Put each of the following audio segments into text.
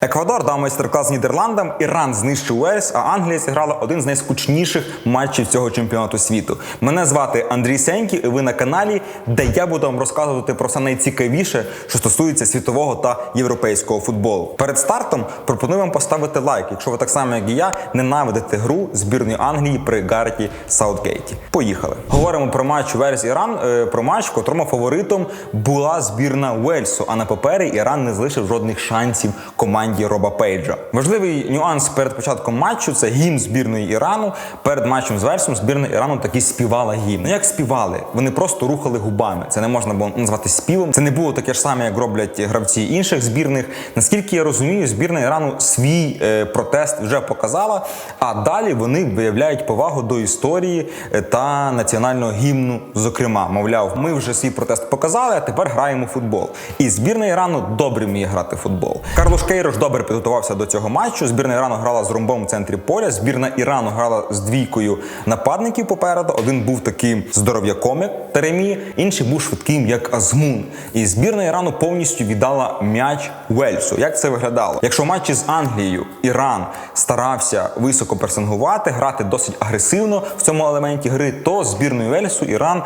Еквадор дав майстер-клас Нідерландам, Іран знищив Уельс, а Англія зіграла один з найскучніших матчів цього чемпіонату світу. Мене звати Андрій Сеньків, і ви на каналі, де я буду вам розказувати про все найцікавіше, що стосується світового та європейського футболу. Перед стартом пропоную вам поставити лайк, якщо ви так само, як і я, ненавидите гру збірної Англії при Гарті Саутгейті. Поїхали. Говоримо про матч Уельс Іран, е, про матч, в котрому фаворитом була збірна Уельсу. А на папері Іран не залишив жодних шансів команді Роба Пейджа. Важливий нюанс перед початком матчу це гімн збірної Ірану. Перед матчем з Вельсом збірна Ірану таки співала гімн. Ну як співали? Вони просто рухали губами. Це не можна було назвати співом. Це не було таке ж саме, як роблять гравці інших збірних. Наскільки я розумію, збірна Ірану свій е, протест вже показала. А далі вони виявляють повагу до історії е, та національного гімну. Зокрема, мовляв, ми вже свій протест показали, а тепер граємо футбол. І збірна Ірану добре вміє грати в футбол. Карлош Кейрош добре підготувався до цього матчу. Збірна Ірану грала з ромбом в центрі поля. Збірна Ірану грала з двійкою нападників попереду. Один був таким здоров'яком, як Теремі, інший був швидким, як Азмун. І збірна Ірану повністю віддала м'яч Уельсу. Як це виглядало? Якщо в матчі з Англією Іран старався високо пресингувати, грати досить агресивно в цьому елементі гри, то збірною Уельсу Іран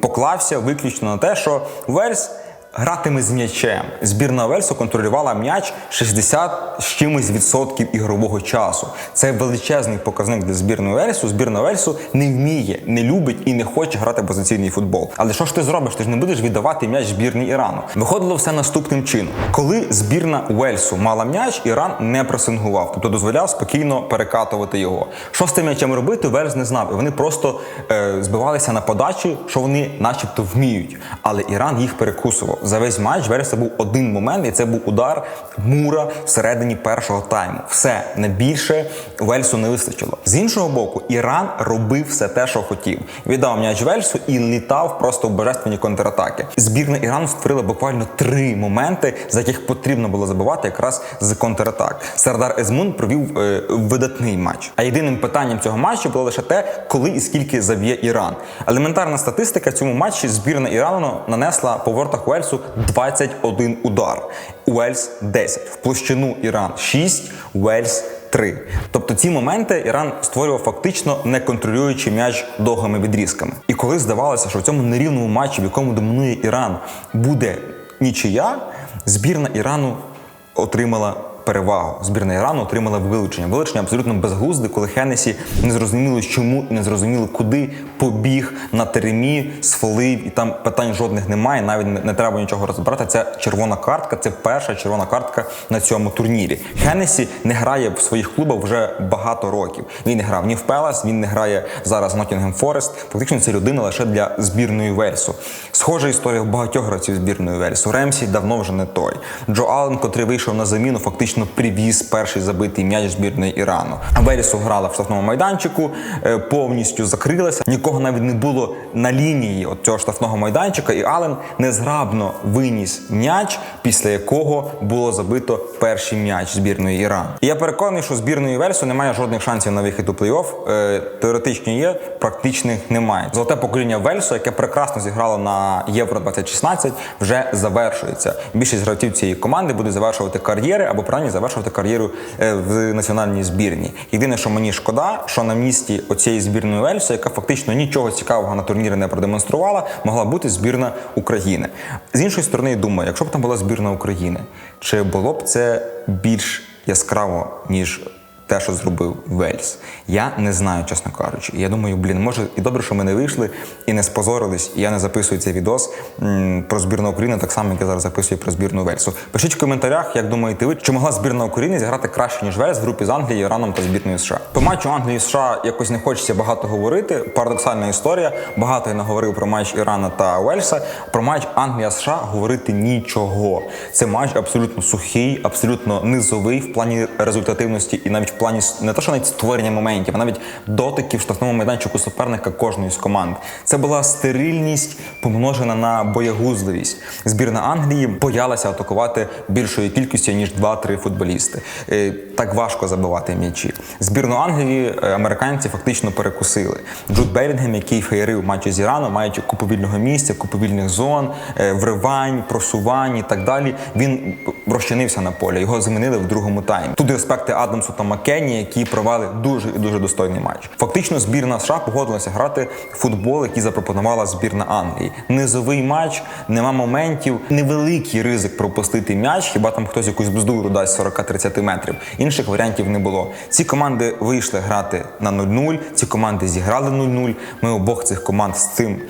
поклався виключно на те, що Уельс гратиме з м'ячем. Збірна Вельсу контролювала м'яч 60 з чимось відсотків ігрового часу. Це величезний показник для збірної Вельсу. Збірна Вельсу не вміє, не любить і не хоче грати позиційний футбол. Але що ж ти зробиш? Ти ж не будеш віддавати м'яч збірній Ірану. Виходило все наступним чином. Коли збірна Уельсу мала м'яч, Іран не пресингував, тобто дозволяв спокійно перекатувати його. Що з тим м'ячем робити, Вельс не знав. І вони просто е, збивалися на подачі, що вони, начебто, вміють. Але Іран їх перекусував. За весь матч Вельса був один момент, і це був удар Мура всередині першого тайму. Все на більше Вельсу не вистачило. З іншого боку, Іран робив все те, що хотів. Віддав м'яч Вельсу і літав просто в божественні контратаки. Збірна Ірану створила буквально три моменти, за яких потрібно було забивати якраз з контратак. Сердар Езмун провів е, видатний матч. А єдиним питанням цього матчу було лише те, коли і скільки заб'є Іран. Елементарна статистика в цьому матчі збірна Ірану нанесла по вортах Уельсу 21 удар. Уельс 10. В площину Іран 6, Уельс 3. Тобто ці моменти Іран створював фактично не контролюючи м'яч довгими відрізками. І коли здавалося, що в цьому нерівному матчі, в якому домінує Іран, буде нічия, збірна Ірану отримала перевагу. Збірна Ірану отримала вилучення. Вилучення абсолютно безглузде, коли Хенесі не зрозуміло чому і не зрозуміло куди побіг на теремі, сфолив, і там питань жодних немає. Навіть не, не треба нічого розбирати. Це червона картка, це перша червона картка на цьому турнірі. Хенесі не грає в своїх клубах вже багато років. Він не грав ні в Пелас, він не грає зараз в Ноттінгем Форест. Фактично це людина лише для збірної Вельсу. Схожа історія в багатьох гравців збірної Вельсу. Ремсі давно вже не той. Джо Аллен, котрий вийшов на заміну, фактично привіз перший забитий м'яч збірної Ірану. А Вельсу грала в штрафному майданчику, е, повністю закрилася. Нікого навіть не було на лінії от цього штрафного майданчика, і Аллен незграбно виніс м'яч, після якого було забито перший м'яч збірної Ірану. І я переконаний, що збірної Вельсу немає жодних шансів на вихід у плей-офф. Е, Теоретичні є, практичних немає. Золоте покоління Вельсу, яке прекрасно зіграло на Євро 2016, вже завершується. Більшість гравців цієї команди буде завершувати кар'єри або принаймні завершувати кар'єру е, в національній збірні. Єдине, що мені шкода, що на місці оцієї збірної Уельсу, яка фактично нічого цікавого на турнірі не продемонструвала, могла бути збірна України. З іншої сторони, я думаю, якщо б там була збірна України, чи було б це більш яскраво, ніж те, що зробив Вельс. Я не знаю, чесно кажучи. Я думаю, блін, може і добре, що ми не вийшли і не спозорились, і я не записую цей відос про збірну України, так само, як я зараз записую про збірну Вельсу. Пишіть в коментарях, як думаєте ви, чи могла збірна України зіграти краще, ніж Вельс в групі з Англією, Іраном та збірною США. По матчу Англії США якось не хочеться багато говорити. Парадоксальна історія. Багато я наговорив про матч Ірана та Вельса. Про матч Англія США говорити нічого. Це матч абсолютно сухий, абсолютно низовий в плані результативності і навіть в плані не те, що навіть створення моментів, а навіть дотиків в штрафному майданчику суперника кожної з команд. Це була стерильність, помножена на боягузливість. Збірна Англії боялася атакувати більшою кількістю ніж 2-3 футболісти. Е, Так важко забивати м'ячі. Збірну Англії е, американці фактично перекусили. Джуд Белінгем, який феєрив матчі з Іраном, маючи купу вільного місця, купу вільних зон, е, вривань, просувань і так далі. Він розчинився на полі. Його замінили в другому таймі. Тут респекти Адамсу та Маккені, які провели дуже і дуже достойний матч. Фактично, збірна США погодилася грати в футбол, який запропонувала збірна Англії. Низовий матч, нема моментів, невеликий ризик пропустити м'яч. Хіба там хтось якусь бздуру дасть 40-30 метрів. Інших варіантів не було. Ці команди вийшли грати на 0-0, ці команди зіграли 0-0. Ми обох цих команд з цим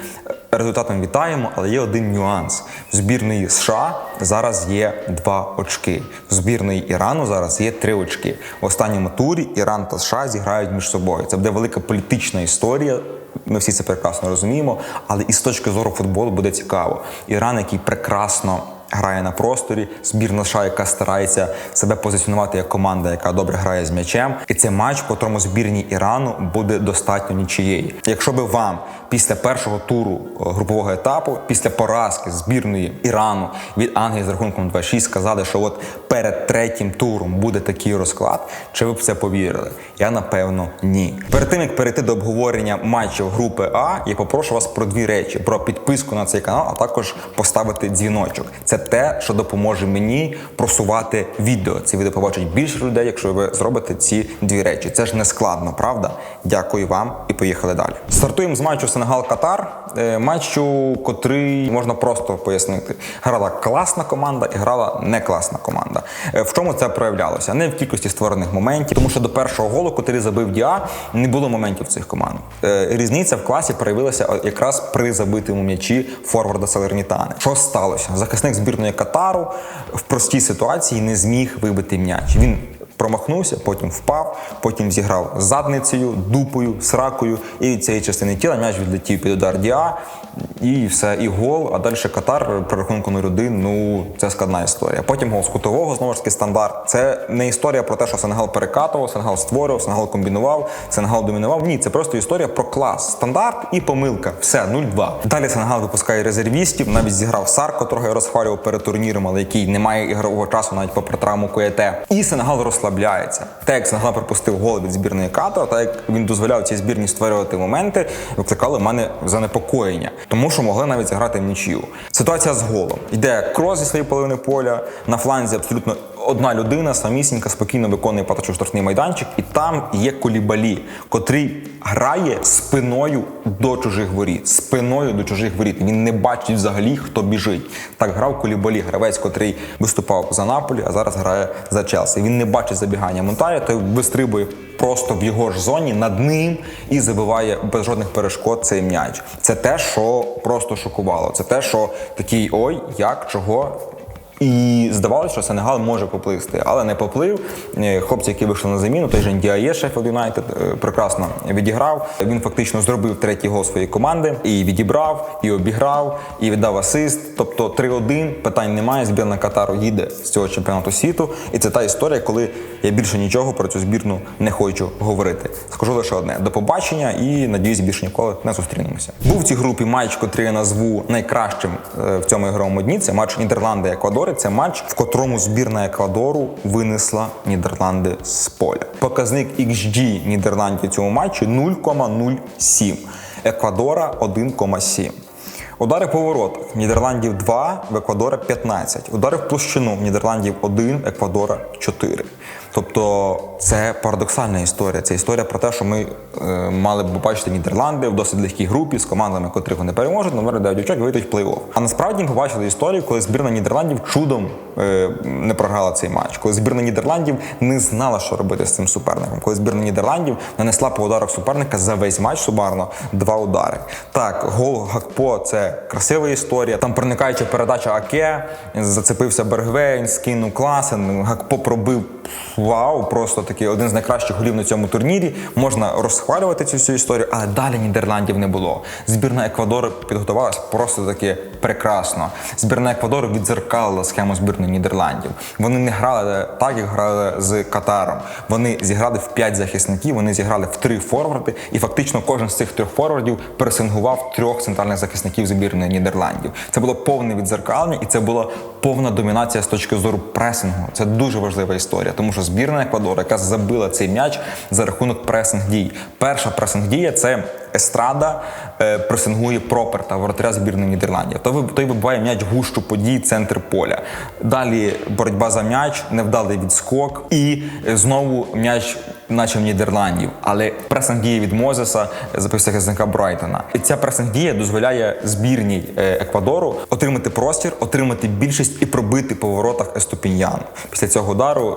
результатом вітаємо, але є один нюанс. В збірної США зараз є два очки. В збірної Ірану зараз є три очки. В останньому турі Іран та США зіграють між собою. Це буде велика політична історія. Ми всі це прекрасно розуміємо, але і з точки зору футболу буде цікаво. Іран, який прекрасно грає на просторі, збірна США, яка старається себе позиціонувати як команда, яка добре грає з м'ячем. І це матч, в котрому збірні Ірану буде достатньо нічиєї. Якщо би вам після першого туру е, групового етапу, після поразки збірної Ірану від Англії з рахунком 2-6 сказали, що от перед третім туром буде такий розклад, чи ви б це повірили? Я напевно ні. Перед тим як перейти до обговорення матчів групи А, я попрошу вас про дві речі: про підписку на цей канал, а також поставити дзвіночок. Це те, що допоможе мені просувати відео. Це відео побачить більше людей, якщо ви зробите ці дві речі. Це ж не складно, правда? Дякую вам і поїхали далі. Стартуємо з матчу Сенегал-Катар. Е, Матчу, котрий можна просто пояснити. Грала класна команда і грала не класна команда. Е, В чому це проявлялося? Не в кількості створених моментів, тому що до першого голу, котрий забив Діа, не було моментів цих команд. Е, Різниця в класі проявилася якраз при забитому м'ячі форварда Салернітани. Що сталося? Захисник збірної Катару в простій ситуації не зміг вибити м'яч. Він промахнувся, потім впав, потім зіграв задницею, дупою, сракою, і від цієї частини тіла м'яч відлетів під удар Діа, і все, і гол. А далі Катар при рахунку 0-1, ну це складна історія. Потім гол з кутового, знову ж таки стандарт. Це не історія про те, що Сенегал перекатував, Сенегал створював, Сенегал комбінував, Сенегал домінував. Ні, це просто історія про клас. Стандарт і помилка. Все, 0-2. Далі Сенегал випускає резервістів, навіть зіграв Сар, котрого я розхвалював перед турніром, але який не має ігрового часу навіть попри травму Куєте. І Сенегал розслабляється. Те, як Сенегал пропустив гол від збірної Катара, та як він дозволяв цій збірні створювати моменти, викликали в мене занепокоєння, тому що могли навіть зіграти в нічию. Ситуація з голом. Йде крос зі своєї половини поля, на фланзі абсолютно одна людина самісінька спокійно виконує штрафний майданчик, і там є колібалі, котрий грає спиною до чужих воріт. Спиною до чужих воріт. Він не бачить взагалі, хто біжить. Так грав колібалі, гравець, котрий виступав за Наполі, а зараз грає за Челсі. Він не бачить забігання Монтаря, той вистрибує просто в його ж зоні над ним і забиває без жодних перешкод цей м'яч. Це те, що просто шокувало. Це те, що такий ой, як, чого. І здавалося, що Сенегал може поплисти, але не поплив. Е, Хлопці, які вийшли на заміну, той же Діає Шеффілд Юнайтед е, прекрасно відіграв. Він фактично зробив третій гол своєї команди і відібрав, і обіграв, і віддав асист. Тобто 3-1, питань немає. Збірна Катару їде з цього чемпіонату світу. І це та історія, коли я більше нічого про цю збірну не хочу говорити. Скажу лише одне: до побачення і надіюсь, більше ніколи не зустрінемося. Був в цій групі матч, котрий я назву найкращим е, в цьому ігровому дні. Це матч Нідерланди Еквадори. Це матч, в котрому збірна Еквадору винесла Нідерланди з поля. Показник XG Нідерландів цьому матчі 0,07. Еквадора 1,7. Удари по воротах Нідерландів 2, в Еквадора 15. Удари в площину Нідерландів 1, Еквадора 4. Тобто це парадоксальна історія. Це історія про те, що ми е, мали б побачити Нідерланди в досить легкій групі з командами, котрих вони переможуть, номер 9 очок вийдуть в плей-офф. А насправді ми побачили історію, коли збірна Нідерландів чудом не програла цей матч, коли збірна Нідерландів не знала, що робити з цим суперником. Коли збірна Нідерландів нанесла по ударах суперника за весь матч сумарно два удари. Так, гол Гакпо це красива історія. Там проникаюча передача Аке, зацепився Бергвейн, скинув класен. Гакпо пробив вау, просто такий один з найкращих голів на цьому турнірі. Можна розхвалювати цю всю історію, але далі Нідерландів не було. Збірна Еквадору підготувалася просто таки прекрасно. Збірна Еквадору відзеркалила схему збірної збірної Нідерландів. Вони не грали так, як грали з Катаром. Вони зіграли в п'ять захисників, вони зіграли в три форварди, і фактично кожен з цих трьох форвардів пересингував трьох центральних захисників збірної Нідерландів. Це було повне відзеркалення, і це була повна домінація з точки зору пресингу. Це дуже важлива історія, тому що збірна Еквадору, яка забила цей м'яч за рахунок пресинг дій. Перша пресинг дія це естрада е, пресингує проперта воротаря збірної Нідерландів. То той вибиває м'яч гущу подій, центр поля. Далі боротьба за м'яч, невдалий відскок, і е, знову м'яч, наче в Нідерландів. Але пресинг діє від Мозеса за захисника Брайтона. І ця пресинг дія дозволяє збірній е, Еквадору отримати простір, отримати більшість і пробити по воротах Еступіньяну. Після цього удару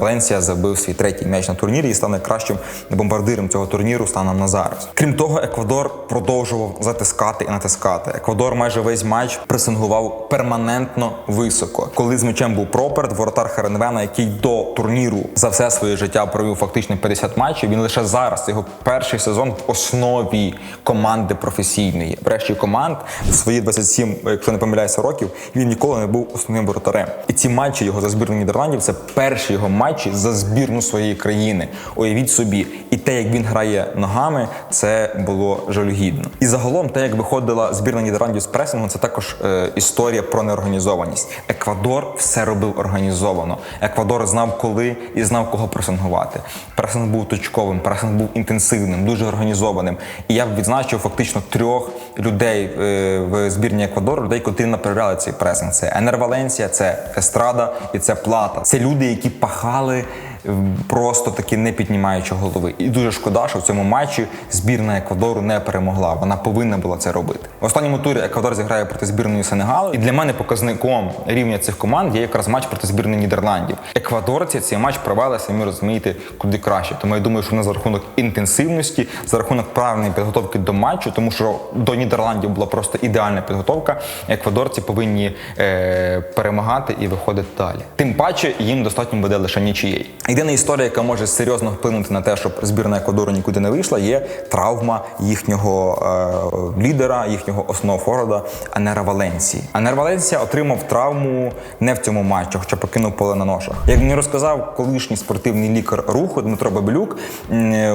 Валенсія забив свій третій м'яч на турнірі і стане кращим бомбардиром цього турніру станом на зараз. Крім того, Еквадор продовжував затискати і натискати. Еквадор майже весь матч пресингував перманентно високо. Коли з м'ячем був проперт, воротар Херенвена, який до турніру за все своє життя провів фактично 50 матчів. Він лише зараз його перший сезон в основі команди професійної. Врешті команд свої 27, якщо не помиляюся, років він ніколи не був основним воротарем. І ці матчі його за збірну Нідерландів це перші його матчі за збірну своєї країни. Уявіть собі, і те, як він грає ногами, це було жалюгідно. І загалом, те, як виходила збірна Нідерландів з пресингу, це також е, історія про неорганізованість. Еквадор все робив організовано. Еквадор знав, коли і знав, кого пресингувати. Пресинг був точковим, пресинг був інтенсивним, дуже організованим. І я б відзначив фактично трьох людей е, в збірні Еквадору, людей, котрі направляли цей пресинг. Це Енер Валенсія, це Естрада і це Плата. Це люди, які пахали просто таки не піднімаючи голови. І дуже шкода, що в цьому матчі збірна Еквадору не перемогла. Вона повинна була це робити. В останньому турі Еквадор зіграє проти збірної Сенегалу. І для мене показником рівня цих команд є якраз матч проти збірної Нідерландів. Еквадорці цей матч провели, самі розумієте, куди краще. Тому я думаю, що вони за рахунок інтенсивності, за рахунок правильної підготовки до матчу, тому що до Нідерландів була просто ідеальна підготовка. Еквадорці повинні е, перемагати і виходити далі. Тим паче їм достатньо буде лише нічиєї. Єдина історія, яка може серйозно вплинути на те, щоб збірна Еквадору нікуди не вийшла, є травма їхнього е, лідера, їхнього основного форварда Анера Валенсії. Анер Валенсія отримав травму не в цьому матчі, хоча покинув поле на ношах. Як мені розказав колишній спортивний лікар руху Дмитро Бабелюк,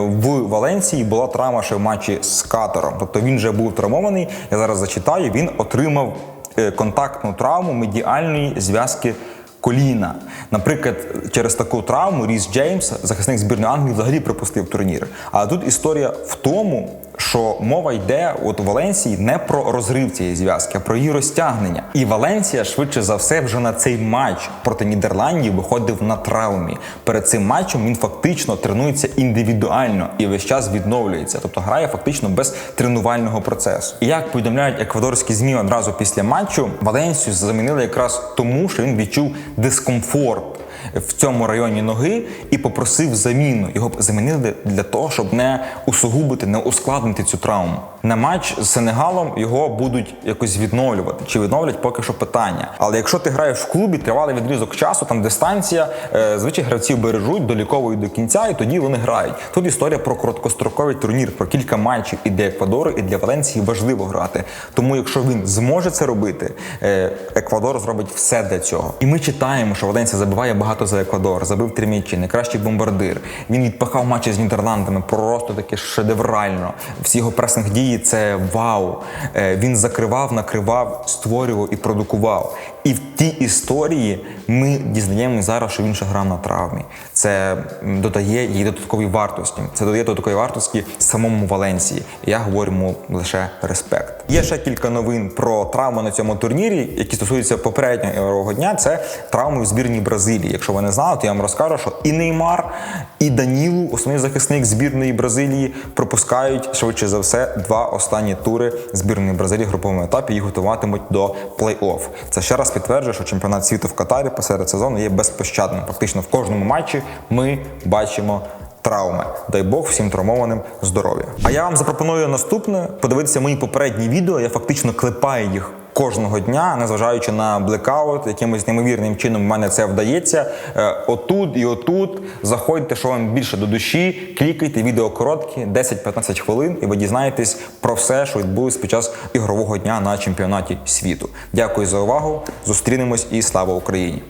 в Валенсії була травма ще в матчі з Катором. Тобто він вже був травмований. Я зараз зачитаю. Він отримав е, контактну травму медіальної зв'язки коліна. Наприклад, через таку травму Ріс Джеймс, захисник збірної Англії, взагалі пропустив турнір. А тут історія в тому, що мова йде от у Валенсії не про розрив цієї зв'язки, а про її розтягнення. І Валенсія швидше за все вже на цей матч проти Нідерландів виходив на травмі. Перед цим матчем він фактично тренується індивідуально і весь час відновлюється, тобто грає фактично без тренувального процесу. І як повідомляють еквадорські змі одразу після матчу, Валенсію замінили якраз тому, що він відчув дискомфорт в цьому районі ноги і попросив заміну. Його замінили для того, щоб не усугубити, не ускладнити цю травму. На матч з Сенегалом його будуть якось відновлювати. Чи відновлять поки що питання. Але якщо ти граєш в клубі, тривалий відрізок часу, там дистанція, е, звичай гравців бережуть, доліковують до кінця, і тоді вони грають. Тут історія про короткостроковий турнір, про кілька матчів і для Еквадору, і для Валенції важливо грати. Тому, якщо він зможе це робити, е, Еквадор зробить все для цього. І ми читаємо, що Валенція забиває багато за Еквадор, забив три м'ячі, найкращий бомбардир. Він відпахав матчі з Нідерландами просто таке шедеврально. Всі його пресинг дії це вау. Е, Він закривав, накривав, створював і продукував. І в тій історії ми дізнаємося зараз, що він ще грав на травмі. Це додає їй додаткові вартості. Це додає додаткові вартості самому Валенсії. Я говорю йому лише респект. Є ще кілька новин про травми на цьому турнірі, які стосуються попереднього дня. Це травми в збірній Бразилії. Якщо ви не знали, то я вам розкажу, що і Неймар, і Данілу, основний захисник збірної Бразилії, пропускають швидше за все два останні тури збірної Бразилії в груповому етапі. Їх готуватимуть до плей-офф. Це ще раз підтверджує, що чемпіонат світу в Катарі посеред сезону є безпощадним. Фактично в кожному матчі ми бачимо травми. Дай Бог всім травмованим здоров'я. А я вам запропоную наступне подивитися мої попередні відео. Я фактично клепаю їх. Кожного дня, незважаючи на блекаут, якимось неймовірним чином в мене це вдається. Е, отут і отут заходьте, що вам більше до душі, клікайте, відео короткі, 10-15 хвилин, і ви дізнаєтесь про все, що відбулось під час ігрового дня на чемпіонаті світу. Дякую за увагу. Зустрінемось і слава Україні!